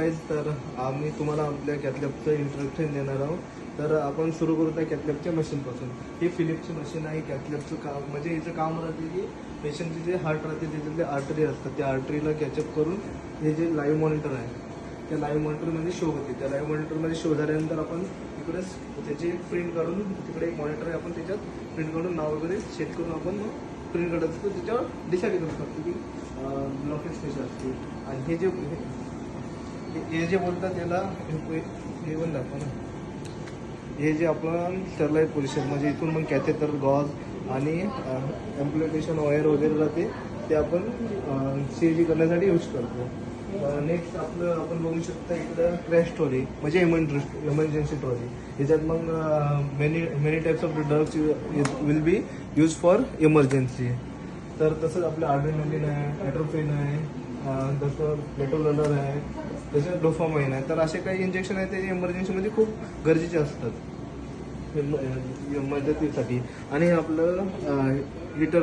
तर आम्ही तुम्हाला आपल्या कॅथलॅबचं इंट्रोडक्शन देणार आहोत. तर आपण सुरू करू त्या कॅथलॅबच्या मशीनपासून ही फिलिपची मशीन आहे कॅथलॅबचं काम म्हणजे हिचं काम राहते की पेशंटचे जे हार्ट राहते त्याच्यातले आर्टरी असतात त्या आर्टरीला कॅचअप करून हे जे लाईव्ह मॉनिटर आहे त्या लाईव्ह मॉनिटरमध्ये शो होते. त्या लाईव्ह मॉनिटरमध्ये शो झाल्यानंतर आपण तिकडेच त्याची प्रिंट काढून तिकडे एक मॉनिटर आहे आपण त्याच्यात प्रिंट काढून नाव वगैरे सेट करून आपण प्रिंट काढत असतो. त्याच्यावर डिसाईड करू शकतो की ब्लॉकेज कसे असतील आणि हे जे हे- जे बोलतात त्याला हे पण दाखवा ना. हे जे आपण स्टरलाईट पोल्युशन म्हणजे इथून मग कॅथेटर गॉज आणि एम्प्लिटेशन वायर वगैरे राहते ते आपण सी जी करण्यासाठी यूज करतो. नेक्स्ट आपलं आपण बघू शकता इकडं क्रॅश ट्रॉली म्हणजे इमर्जन्सी इमर्जन्सी ट्रॉली याच्यात मग many many types of drugs will be use for emergency तर तसंच आपलं आर्ड्रेनलिन आहे ॲट्रोफेन आहे जसं पेट्रोल लेटोलर आहे. जसं डोफामाइन आहे तर असे काही इंजेक्शन आहेत ते इमर्जन्सीमध्ये खूप गरजेचे असतात. मदतीसाठी. आणि आपलं हिटर